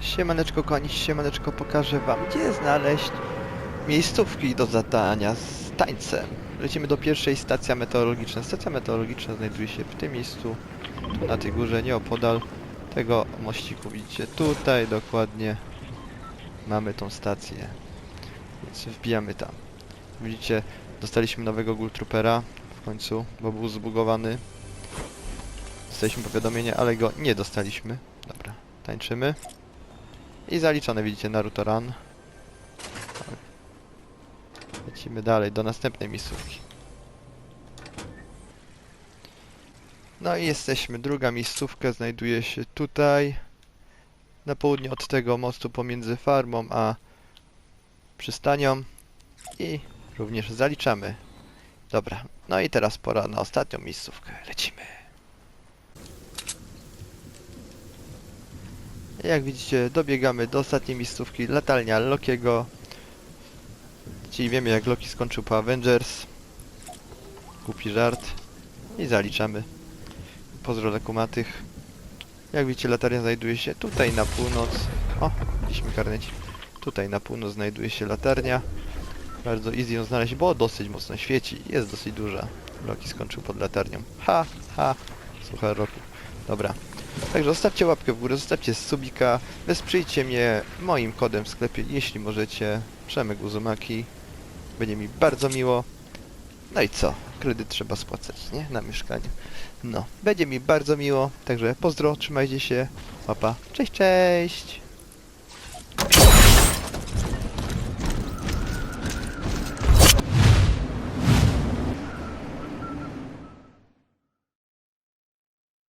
Siemaneczko kochani, siemaneczko pokażę wam gdzie znaleźć miejscówki do zadania z tańcem. Lecimy do pierwszej stacja meteorologiczna. Stacja meteorologiczna znajduje się w tym miejscu, na tej górze, nieopodal tego mościku. Widzicie, tutaj dokładnie mamy tą stację. Więc wbijamy tam. Widzicie, dostaliśmy nowego Gultroopera w końcu, bo był zbugowany. Dostaliśmy powiadomienie, ale go nie dostaliśmy. Dobra, tańczymy. I zaliczone widzicie Naruto Run. Lecimy dalej do następnej miejscówki. No i jesteśmy. Druga miejscówka znajduje się tutaj. Na południe od tego mostu pomiędzy farmą a przystanią. I również zaliczamy. Dobra, no i teraz pora na ostatnią miejscówkę. Lecimy. Jak widzicie, dobiegamy do ostatniej miejscówki, latalnia Lokiego. Czyli wiemy jak Loki skończył po Avengers. Głupi żart. I zaliczamy. Pozdro dla kumatych. Jak widzicie, latarnia znajduje się tutaj na północ. O, mieliśmy karnecik. Tutaj na północ znajduje się latarnia. Bardzo easy ją znaleźć, bo dosyć mocno świeci. Jest dosyć duża. Loki skończył pod latarnią. Ha, ha. Słuchaj roku. Dobra. Także zostawcie łapkę w górę, zostawcie subika, wesprzyjcie mnie moim kodem w sklepie, jeśli możecie. Przemek Uzumaki. Będzie mi bardzo miło. No i co? Kredyt trzeba spłacać, nie? Na mieszkaniu. No, będzie mi bardzo miło. Także pozdro, trzymajcie się. Papa. Cześć, cześć!